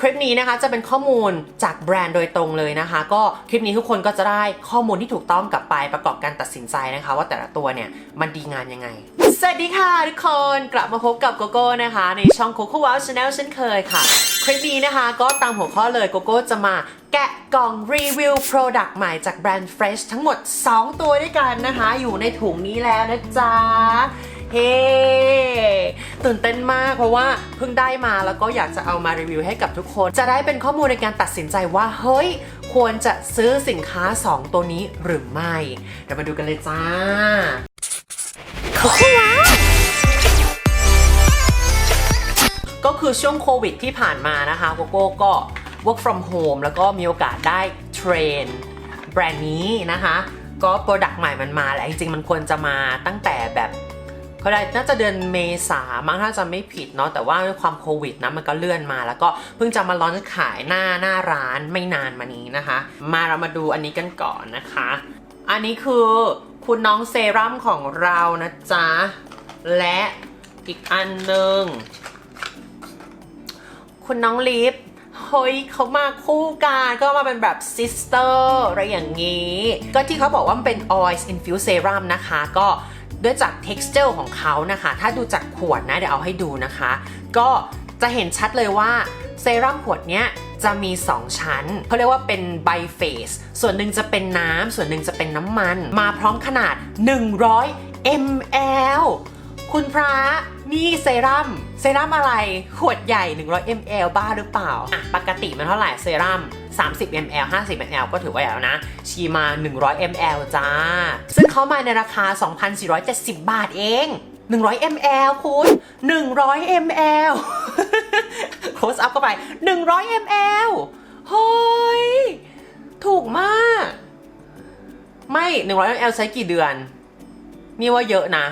คลิปนี้นะคะจะเป็นข้อมูลจากแบรนด์โดยตรงเลยนะคะ ก็คลิปนี้ทุกคนก็จะได้ข้อมูลที่ถูกต้องกลับไปประกอบการตัดสินใจนะคะ ว่าแต่ละตัวเนี่ยมันดีงานยังไง สวัสดีค่ะทุกคนกลับมาพบกับโกโก้นะคะ ในช่อง Coco Wow Channel เช่นเคยค่ะ คลิปนี้นะคะก็ตามหัวข้อเลยโกโก้จะมาแกะกล่องรีวิว Product ใหม่จากแบรนด์ Fresh ทั้งหมด 2 ตัวด้วยกันนะคะ อยู่ในถุงนี้แล้วนะจ๊ะ เฮ้ ตื่นเต้นมากเพราะว่าเพิ่งได้มาแล้วก็อยากจะเอามารีวิวให้กับทุกคน จะได้เป็นข้อมูลในการตัดสินใจว่า เฮ้ย ควรจะซื้อสินค้า 2 ตัวนี้หรือไม่ เดี๋ยวมาดูกันเลยจ้าก็คือช่วงโควิดที่ผ่านมานะคะโกโก้ก็ work from home แล้วก็มีโอกาสได้เทรนแบรนด์นี้นะคะ ก็โปรดักต์ใหม่มันมาแหละจริงๆ มันควรจะมาตั้งแต่แบบ เขาได้น่าจะเดือนเมษามั้งถ้าจะไม่ผิดเนาะแต่ว่าด้วยความโควิดนะมันก็เลื่อนมา แล้วก็เพิ่งจะมาร้อนขายหน้าหน้าร้านไม่นานมานี้นะคะ มาเรามาดูอันนี้กันก่อนนะคะ อันนี้คือคุณน้องเซรั่มของเรานะจ๊ะ และอีกอันหนึ่งคุณน้องลิฟเฮ้ยเขามาคู่กันก็มาเป็นแบบซิสเตอร์อะไรอย่างนี้ ก็ที่เขาบอกว่ามันเป็น oil infused serum นะคะ ก็ ด้วยจาก texture ของเขานะคะ ถ้าดูจากขวดนะ เดี๋ยวเอาให้ดูนะคะ ก็จะเห็นชัดเลยว่าเซรั่มขวดเนี้ยจะมี 2 ชั้นเขาเรียกว่าเป็น bi phase ส่วนหนึ่งจะเป็นน้ำ ส่วนหนึ่งจะเป็นน้ำมัน มาพร้อมขนาด 100 ml คุณพระนี่เซรั่ม เซรั่มอะไร ขวดใหญ่ 100 ml บ้าหรือเปล่า อะ ปกติมันเท่าไหร่เซรั่ม 30 ml 50 ml ก็ถือว่าแล้วนะ ชีมา 100 ml จ้า ซึ่งเขามาในราคา 2,470 บาทเอง 100 ml คุณ 100 ml close up เข้าไป 100 ml เฮ้ย ถูกมาก ไม่ 100 ml ใช้กี่เดือน นี่ว่าเยอะนะ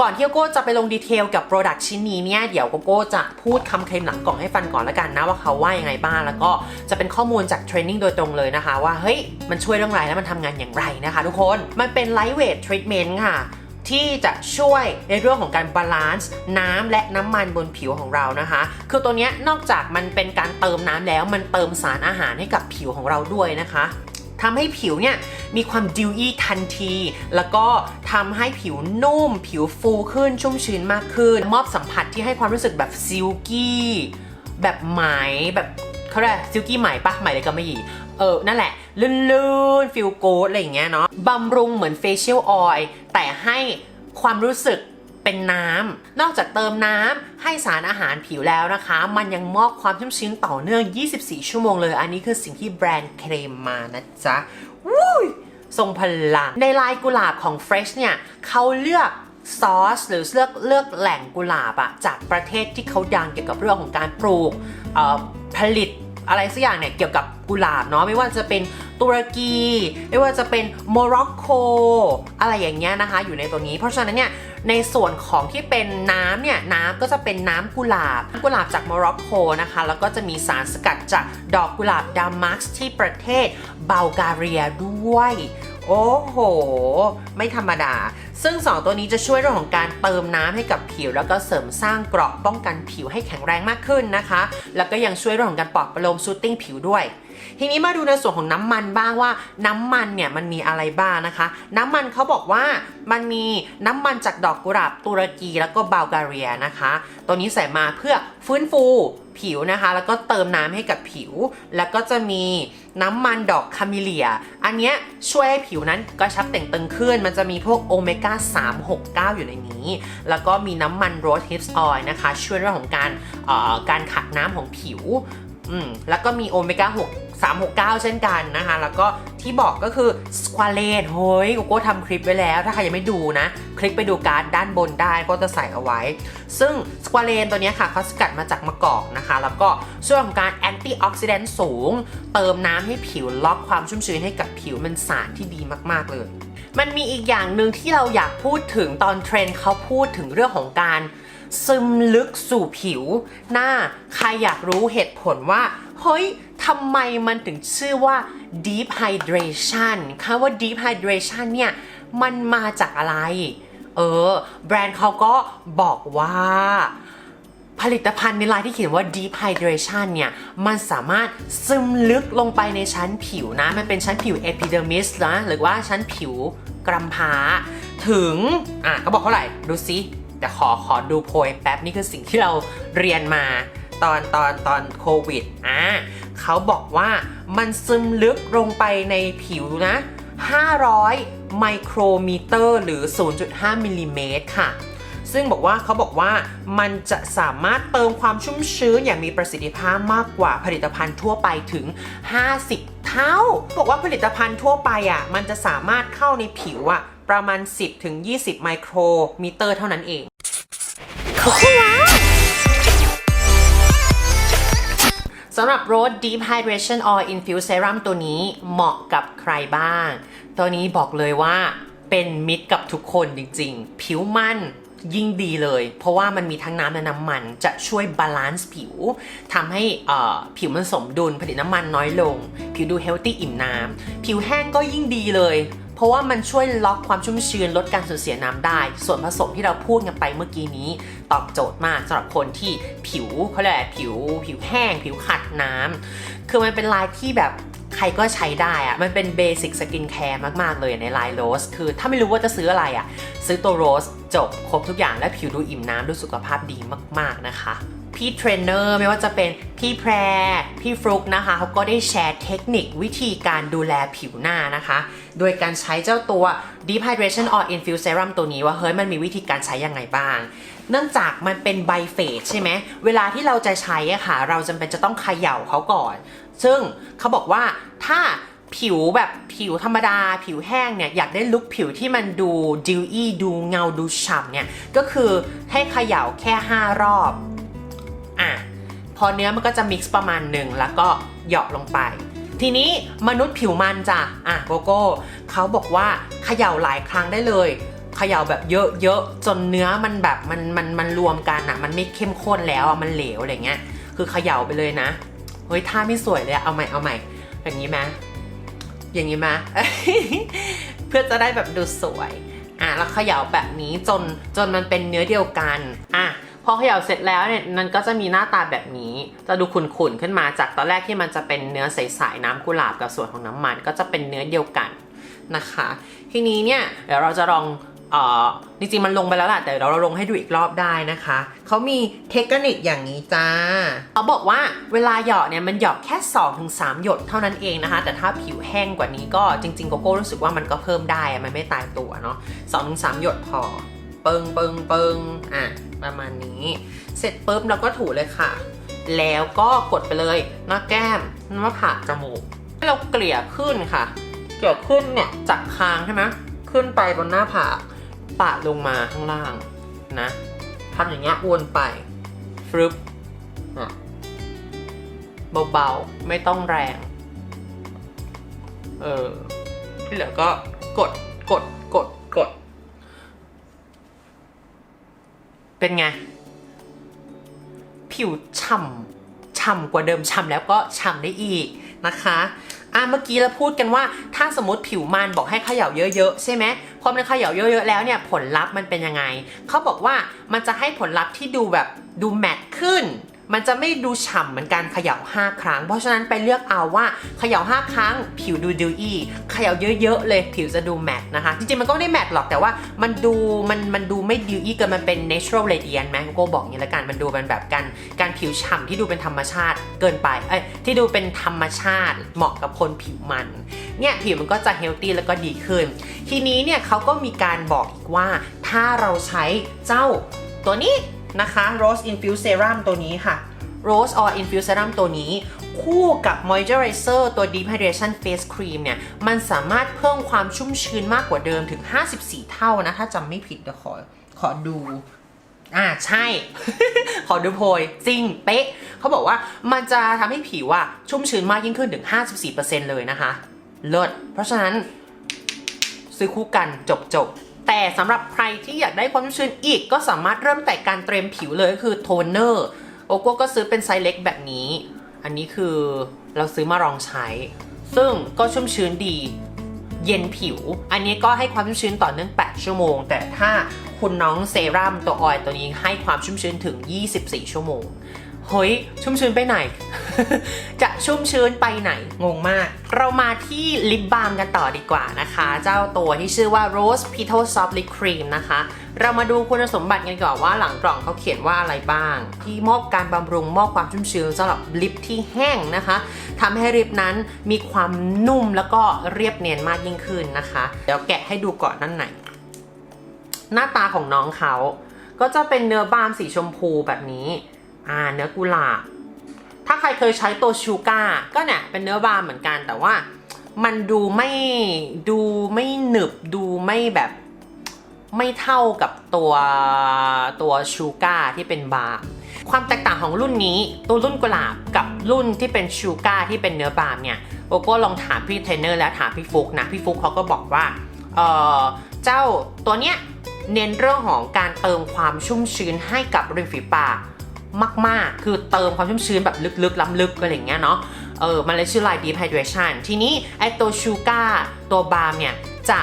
ก่อนที่โกโก้จะไปลงดีเทลกับโปรดักชิ้นนี้เนี่ย เดี๋ยวโกโก้จะพูดคำเคลมหลังกล่องให้ฟังก่อนล้วกันนะว่าเขาว่ายังไงบ้าง แล้วก็จะเป็นข้อมูลจากเทรนนิ่งโดยตรงเลยนะคะ ว่าเฮ้ยมันช่วยเรื่องอะไรและมันทำงานอย่างไรนะคะทุกคน มันเป็นไลท์เวททรีทเมนต์ค่ะที่จะช่วยในเรื่องของการบาลานซ์น้ำและน้ำมันบนผิวของเรานะคะ คือตัวเนี้ยนอกจากมันเป็นการเติมน้ำแล้วมันเติมสารอาหารให้กับผิวของเราด้วยนะคะ ทำให้ผิวเนี่ยมีความดิวอี้ทันที แล้วก็ทำให้ผิวนุ่ม ผิวฟูขึ้นชุ่มชื้นมากขึ้น มอบสัมผัสที่ให้ความรู้สึกแบบซิลกี้แบบไหมแบบเขาเรียกซิลกี้ไหมปะไหมเลยก็ไม่หยีเออ นั่นแหละ ลื่นๆฟิลโกดอะไรอย่างเงี้ยเนาะบำรุงเหมือนเฟเชียลออยล์แต่ให้ความรู้สึก เป็นน้ำนอกจากเติมน้ำให้สารอาหารผิวแล้วนะคะ มันยังมอบความชุ่มชื้นต่อเนื่อง 24 ชั่วโมงเลย อันนี้คือสิ่งที่แบรนด์เคลมมานะจ๊ะวุ้ยทรงพลัง ในลายกุหลาบของ Fresh เนี่ยเขาเลือกซอสหรือเลือกเลือกแหล่งกุหลาบอะจากประเทศที่เขาดังเกี่ยวกับเรื่องของการปลูกเอ่อผลิตอะไรสักอย่างเนี่ยเกี่ยวกับกุหลาบเนาะไม่ว่าจะเป็น ตุรกี ไม่ว่าจะเป็นโมร็อกโกอะไรอย่างเงี้ยนะคะ อยู่ในตัวนี้ เพราะฉะนั้นเนี่ยในส่วนของที่เป็นน้ำเนี่ยน้ำก็จะเป็นน้ำกุหลาบกุหลาบจากโมร็อกโกนะคะ แล้วก็จะมีสารสกัดจากดอกกุหลาบดามัสที่ประเทศเบลการียด้วย โอ้โห ไม่ธรรมดา ซึ่ง 2 ตัวนี้จะช่วยเรื่องของการเติมน้ำให้กับผิว แล้วก็เสริมสร้างเกราะป้องกันผิวให้แข็งแรงมากขึ้นนะคะ แล้วก็ยังช่วยเรื่องของการปลอบประโลมซูตติ้งผิวด้วย ทีนี้มาดูในส่วนของน้ำมันบ้างว่า น้ำมันเนี่ยมันมีอะไรบ้างนะคะ น้ำมันเขาบอกว่ามันมีน้ำมันจากดอกกุหลาบตุรกีแล้วก็บัลการียนะคะ ตัวนี้ใส่มาเพื่อฟื้นฟูผิวนะคะ แล้วก็เติมน้ำให้กับผิว แล้วก็จะมี น้ำมันดอกคาเมิเลีย อันเนี้ยช่วยให้ผิวนั้นกระชับแต่งตึงขึ้น มันจะมีพวกโอเมก้า 369 อยู่ในนี้ แล้วก็มีน้ำมันโรสฮิปส์ออยล์นะคะ ช่วยเรื่องของการเอ่อการขัดน้ำของผิว อืมแล้วก็มีโอเมก้า6 369 เช่นกันนะคะ แล้วก็ที่บอกก็คือสควาเลนเฮ้ยโกโก้ทำคลิปไว้แล้ว ถ้าใครยังไม่ดูนะ คลิกไปดูการ์ดด้านบนได้ก็จะใส่เอาไว้ ซึ่งสควาเลนตัวนี้ค่ะเขาสกัดมาจากมะกอกนะคะ แล้วก็ช่วยของการแอนตี้ออกซิแดนต์สูง เติมน้ำให้ผิวล็อกความชุ่มชื้นให้กับผิวมันสารที่ดีมาก ๆ เลย มันมีอีกอย่างหนึ่งที่เราอยากพูดถึงตอนเทรนด์เขาพูดถึงเรื่องของการ ซึมลึกสู่ผิวหน้า ใครอยากรู้เหตุผลว่า เฮ้ยทำไมมันถึงชื่อว่า deep hydration คำว่า deep hydration เนี่ย มันมาจากอะไร เออ แบรนด์เขาก็บอกว่า ผลิตภัณฑ์ในลายที่เขียนว่า deep hydration เนี่ย มันสามารถซึมลึกลงไปในชั้นผิวนะ มันเป็นชั้นผิว epidermis นะ หรือว่าชั้นผิวกรำพาถึง อะเขาบอกเท่าไหร่ ดูซิ แต่ขอขอดูโพยแป๊บนี่คือสิ่งที่เราเรียนมาตอนตอนตอนโควิดอะเขาบอกว่ามันซึมลึกลงไปในผิวนะ 500 ไมโครมิเตอร์ หรือ 0.5 มิลลิเมตรค่ะ ซึ่งบอกว่าเขาบอกว่ามันจะสามารถเติมความชุ่มชื้นอย่างมีประสิทธิภาพมากกว่าผลิตภัณฑ์ทั่วไปถึง 50 เท่า บอกว่าผลิตภัณฑ์ทั่วไปอะมันจะสามารถเข้าในผิวอะ ประมาณ 10ถึง20 ไมโครมิเตอร์เท่านั้นเองสำหรับ Rose Deep Hydration Oil Infused Serum ตัวนี้เหมาะกับใครบ้าง ตัวนี้บอกเลยว่าเป็นมิตรกับทุกคนจริงๆ ผิวมันยิ่งดีเลย เพราะว่ามันมีทั้งน้ำและน้ำมันจะช่วยบาลานซ์ผิวทำให้อ่อผิวมันสมดุลผลิตน้ำมันน้อยลง ผิวดูเฮลตี้อิ่มน้ำผิวแห้งก็ยิ่งดีเลย เพราะว่ามันช่วยล็อกความชุ่มชื้นลดการสูญเสียน้ำได้ ส่วนผสมที่เราพูดกันไปเมื่อกี้นี้ ตอบโจทย์มากสำหรับคนที่ผิวเขาเรียกอะผิว ผิวแห้ง ผิวขัดน้ำคือมันเป็นลายที่แบบใครก็ใช้ได้อะมันเป็นเบสิกสกินแคร์มาก ๆ เลยในลายโรส คือถ้าไม่รู้ว่าจะซื้ออะไรอะซื้อตัวโรสจบครบทุกอย่างและผิวดูอิ่มน้ำดูสุขภาพดีมาก ๆ นะคะ พี่เทรนเนอร์ไม่ว่าจะเป็นพี่แพร พี่ฟลุกนะคะเขาก็ได้แชร์เทคนิควิธีการดูแลผิวหน้านะคะ โดยการใช้เจ้าตัว Deep Hydration Oil Infused Serum ตัวนี้ว่าเฮ้ยมันมีวิธีการใช้ยังไงบ้าง เนื่องจากมันเป็นไบเฟสใช่ไหมเวลาที่เราจะใช้อะค่ะ เราจำเป็นจะต้องเขย่าเขาก่อน ซึ่งเขาบอกว่าถ้าผิวแบบผิวธรรมดา ผิวแห้งเนี่ยอยากได้ลุคผิวที่มันดูดิวอี้ดูเงาดูฉ่ำเนี่ยก็คือให้เขย่าแค่ 5 รอบ อะพอเนื้อมันก็จะมิกซ์ประมาณหนึ่งแล้วก็เหยาะลงไป ทีนี้มนุษย์ผิวมันจ้ะอะโกโก้เขาบอกว่าเขย่าหลายครั้งได้เลยเขย่าแบบเยอะๆจนเนื้อมันแบบมันมันมันรวมกันอะ มันไม่เข้มข้นแล้วอะมันเหลวอะไรเงี้ยคือเขย่าไปเลยนะเฮ้ยท่าไม่สวยเลยเอาใหม่เอาใหม่อย่างนี้ไหมอย่างนี้ไหมเพื่อจะได้แบบดูสวยอะแล้วเขย่าแบบนี้จนจนมันเป็นเนื้อเดียวกันอะ พอเขย่าเสร็จแล้วเนี่ยมันก็จะมีหน้าตาแบบนี้ จะดูขุ่นๆขึ้นมาจากตอนแรกที่มันจะเป็นเนื้อใสๆน้ำกุหลาบกับส่วนของน้ำมัน ก็จะเป็นเนื้อเดียวกันนะคะ ทีนี้เนี่ยเดี๋ยวเราจะลองออจริงๆมันลงไปแล้วแหละแต่เดี๋ยวเราลงให้ดูอีกรอบได้นะคะ เขามีเทคนิคอย่างนี้จ้าเขาบอกว่าเวลาหยอดเนี่ยมันหยอดแค่ 2-3 หยดเท่านั้นเองนะคะ แต่ถ้าผิวแห้งกว่านี้ก็จริงๆโกโก้รู้สึกว่ามันก็เพิ่มได้มันไม่ตายตัวเนาะ2-3หยดพอ เปิงเปิงเปิงอะประมาณนี้ เสร็จปุ๊บเราก็ถูเลยค่ะ แล้วก็กดไปเลยหน้าแก้มหน้าผากจมูกให้เราเกลี่ยขึ้นค่ะ เกลี่ยขึ้นเนี่ยจากคางใช่ไหมขึ้นไปบนหน้าผากปาดลงมาข้างล่างนะทำอย่างเงี้ยวนไปฟรึบอะเบาๆ ไม่ต้องแรง เออที่เหลือก็กดกดกดกด เป็นไง ผิวฉ่ำฉ่ำกว่าเดิมฉ่ำแล้วก็ฉ่ำได้อีกนะคะอะเมื่อกี้เราพูดกันว่าถ้าสมมติผิวมันบอกให้เขย่าเยอะๆใช่ไหมพอมันเขย่าเยอะๆแล้วเนี่ยผลลัพธ์มันเป็นยังไงเขาบอกว่ามันจะให้ผลลัพธ์ที่ดูแบบดูแมตต์ขึ้น มันจะไม่ดูฉ่ำเหมือนการเขย่า 5 ครั้ง เพราะฉะนั้นไปเลือกเอาว่าเขย่า 5 ครั้ง ผิวดูดิวอี้เขย่าเยอะๆเลยผิวจะดูแมตต์นะคะ จริงๆ มันก็ไม่ได้แมตต์หรอกแต่ว่ามันดูมันมันดูไม่ดิวอี้เกินมันเป็น natural radiant ไหมโก็บอกอย่างนี้ละกันมันดูเป็นแบบการการผิวฉ่ำที่ดูเป็นธรรมชาติเกินไปเอ้ยที่ดูเป็นธรรมชาติเหมาะกับคนผิวมันเนี่ยผิวมันก็จะเฮลตี้แล้วก็ดีขึ้น ทีนี้เนี่ยเขาก็มีการบอกอีกว่าถ้าเราใช้เจ้าตัวนี้ นะคะ Rose Infused Serum ตัวนี้ค่ะ Rose Oil Infused Serum ตัวนี้ คู่กับ Moisturizer ตัว Deep Hydration Face Cream เนี่ย มันสามารถเพิ่มความชุ่มชื้นมากกว่าเดิมถึง 54 เท่านะ ถ้าจำไม่ผิดเดี๋ยวขอขอดูอ่าใช่ ขอดูโพยจริงเป๊ะ เขาบอกว่ามันจะทำให้ผิวอะชุ่มชื้นมากยิ่งขึ้นถึง 54%เลยนะคะ เลิศเพราะฉะนั้นซื้อคู่กันจบจบ แต่สำหรับใครที่อยากได้ความชุ่มชื้นอีกก็สามารถเริ่มแต่การเตรียมผิวเลยก็คือโทนเนอร์โอโก้ก็ซื้อเป็นไซส์เล็กแบบนี้ อันนี้คือเราซื้อมาลองใช้ ซึ่งก็ชุ่มชื้นดี เย็นผิว อันนี้ก็ให้ความชุ่มชื้นต่อเนื่อง 8 ชั่วโมง แต่ถ้าคุณน้องเซรั่มตัวออยตัวนี้ให้ความชุ่มชื้นถึง 24 ชั่วโมง เฮ้ย ชุ่มชื้นไปไหน จะชุ่มชื้นไปไหนงงมาก เรามาที่ลิปบาล์มกันต่อดีกว่านะคะ เจ้าตัวที่ชื่อว่า Rose Petal Soft Lip Cream นะคะ เรามาดูคุณสมบัติกันก่อนว่าหลังกล่องเขาเขียนว่าอะไรบ้าง ที่มอบการบำรุงมอบความชุ่มชื้นสำหรับลิปที่แห้งนะคะทำให้ลิปนั้นมีความนุ่มแล้วก็เรียบเนียนมากยิ่งขึ้นนะคะ เดี๋ยวแกะให้ดูก่อนด้านในหน้าตาของน้องเขาก็จะเป็นเนื้อบาล์มสีชมพูแบบนี้ อ่า เนื้อกุหลาบ ถ้าใครเคยใช้ตัวชูการ์ก็เนี่ยเป็นเนื้อบาล์เหมือนกันแต่ว่ามันดูไม่ดูไม่หนึบดูไม่แบบไม่เท่ากับตัวตัวชูการ์ที่เป็นบาล์ความแตกต่างของรุ่นนี้ ตัวรุ่นกุหลาบกับรุ่นที่เป็นชูการ์ที่เป็นเนื้อบาล์เนี่ยโกโก้ลองถามพี่เทรนเนอร์และถามพี่ฟุกนะพี่ฟุกเขาก็บอกว่าเออเจ้าตัวเนี้ยเน้นเรื่องของการเติมความชุ่มชื้นให้กับริมฝีปาก มาก ๆ คือเติมความชุ่มชื้นแบบลึกๆ ล้ำลึกอะไรอย่างเงี้ยเนาะ เออ มันเลยชื่อ Light Deep Hydration ทีนี้ไอตัวชูการ์ตัวบาล์มเนี่ย จะ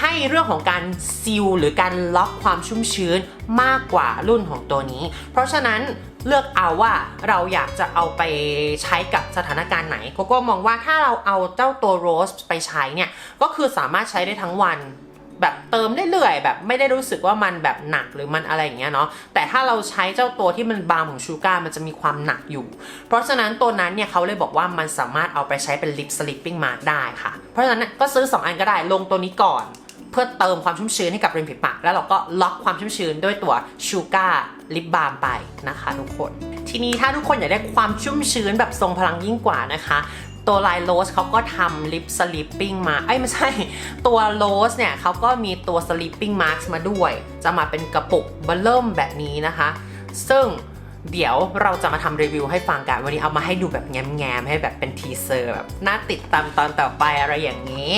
ให้เรื่องของการซีลหรือการล็อกความชุ่มชื้นมากกว่ารุ่นของตัวนี้ เพราะฉะนั้นเลือกเอาว่าเราอยากจะเอาไปใช้กับสถานการณ์ไหนโกโก้มองว่าถ้าเราเอาเจ้าตัวโรสไปใช้เนี่ย ก็คือสามารถใช้ได้ทั้งวัน แบบเติมได้เรื่อยๆแบบไม่ได้รู้สึกว่ามันแบบหนักหรือมันอะไรอย่างเงี้ยเนาะแต่ถ้าเราใช้เจ้าตัวที่มันบางของชูการ์มันจะมีความหนักอยู่ เพราะฉะนั้นตัวนั้นเนี่ยเขาเลยบอกว่ามันสามารถเอาไปใช้เป็นลิปสลิปปิ้งมาร์กได้ค่ะ เพราะฉะนั้นก็ซื้อ 2 อันก็ได้ลงตัวนี้ก่อน เพื่อเติมความชุ่มชื้นให้กับริมฝีปาก แล้วเราก็ล็อกความชุ่มชื้นด้วยตัวชูการ์ลิปบาล์มไปนะคะทุกคน ทีนี้ถ้าทุกคนอยากได้ความชุ่มชื้นแบบทรงพลังยิ่งกว่านะคะ ตัวลายโรสเขาก็ทำลิปสลิปปิ้งมาเอ้ยไม่ใช่ ตัวโรสเนี่ยเขาก็มีตัวสลิปปิ้งมาร์กมาด้วย จะมาเป็นกระปุกเบลเริ่มแบบนี้นะคะ ซึ่งเดี๋ยวเราจะมาทำรีวิวให้ฟังกัน วันนี้เอามาให้ดูแบบแง้มๆให้แบบเป็นทีเซอร์แบบน่าติดตามตอนต่อไปอะไรอย่างนี้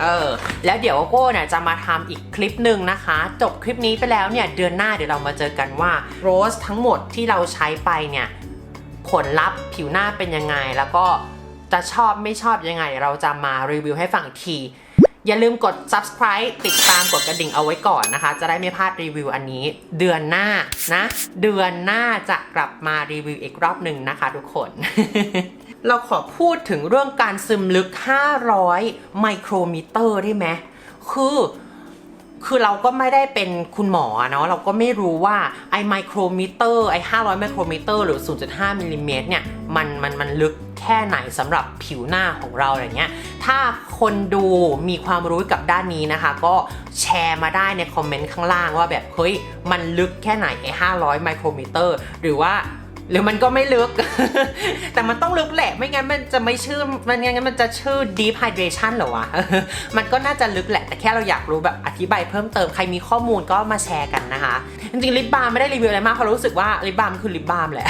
เออแล้วเดี๋ยวโก้เนี่ยจะมาทำอีกคลิปหนึ่งนะคะ จบคลิปนี้ไปแล้วเนี่ยเดือนหน้าเดี๋ยวเรามาเจอกันว่าโรสทั้งหมดที่เราใช้ไปเนี่ยผลลัพธ์ผิวหน้าเป็นยังไงแล้วก็ จะชอบไม่ชอบยังไง เราจะมารีวิวให้ฟังอีกที อย่าลืมกด subscribe ติดตามกดกระดิ่งเอาไว้ก่อนนะคะ จะได้ไม่พลาดรีวิวอันนี้ เดือนหน้านะ เดือนหน้าจะกลับมารีวิวอีกรอบหนึ่งนะคะทุกคน เราขอพูดถึงเรื่องการซึมลึก 500 ไมโครมิเตอร์ได้ไหมคือคือเราก็ไม่ได้เป็นคุณหมอเนาะเราก็ไม่รู้ว่าไอไมโครมิเตอร์ไอ500ไมโครมิเตอร์หรือ 0.5มิลลิเมตรเนี่ยมันมันมันลึก ค่ไหนสำหรับผิวหน้าของเราอะไรเงี้ย ถ้าคนดูมีความรู้กับด้านนี้นะคะ ก็แชร์มาได้ในคอมเมนต์ข้างล่างว่าแบบเฮ้ยมันลึกแค่ไหนไอ้500ไมโครมิเตอร์ หรือว่าหรือมันก็ไม่ลึก แต่มันต้องลึกแหละ ไม่งั้นมันจะไม่ชื่อ มันงั้นมันจะชื่อ deep hydration เหรอวะ มันก็น่าจะลึกแหละ แต่แค่เราอยากรู้แบบอธิบายเพิ่มเติม ใครมีข้อมูลก็มาแชร์กันนะคะ จริงๆลิปบาล์มไม่ได้รีวิวอะไรมากเพราะรู้สึกว่าลิปบาล์มคือลิปบาล์มแหละ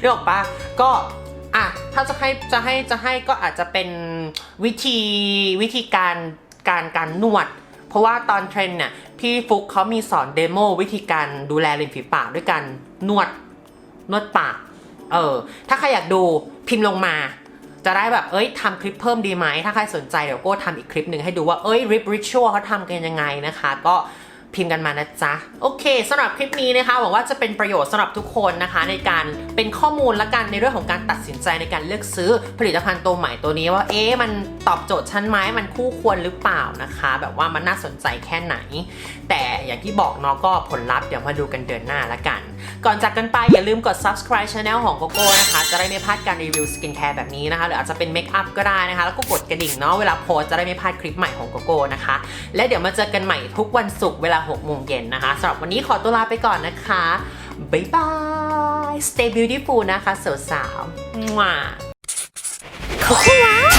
นึกออกปะก็ อะถ้าจะให้จะให้จะให้ก็อาจจะเป็นวิธีวิธีการการการนวด เพราะว่าตอนเทรนเนี่ยพี่ฟุกเขามีสอนเดโมวิธีการดูแลริมฝีปากด้วยการนวดนวดปากเออถ้าใครอยากดูพิมพ์ลงมา จะได้แบบเอ้ยทำคลิปเพิ่มดีไหม ถ้าใครสนใจเดี๋ยวโก็ทำอีกคลิปหนึ่งให้ดูว่าเอ้ย rip ritual เขาทำกันยังไงนะคะ ก็ พิมพ์กันมานะจ๊ะ โอเคสำหรับคลิปนี้นะคะหวังว่าจะเป็นประโยชน์สำหรับทุกคนนะคะ ในการเป็นข้อมูลและกันในเรื่องของการตัดสินใจในการเลือกซื้อผลิตภัณฑ์ตัวใหม่ตัวนี้ว่าเอ๊ะมันตอบโจทย์ชั้นไหมมันคู่ควรหรือเปล่านะคะ แบบว่ามันน่าสนใจแค่ไหน แต่อย่างที่บอกเนาะก็ผลลัพธ์เดี๋ยวมาดูกันเดือนหน้าละกัน ก่อนจากกันไปอย่าลืมกด subscribe channel ของโกโก้นะคะ จะได้ไม่พลาดการรีวิวสกินแคร์แบบนี้นะคะ หรืออาจจะเป็นเมคอัพก็ได้นะคะ แล้วก็กดกระดิ่งเนาะเวลาโพสจะได้ไม่พลาดคลิปใหม่ของโกโก้นะคะ และเดี๋ยวมาเจอกันใหม่ทุกวันศุกร์เวลา6โมงเย็นนะคะสำหรับวันนี้ขอตัวลาไปก่อนนะคะบ๊ายบาย stay beautiful นะคะสาวๆว้าขอบ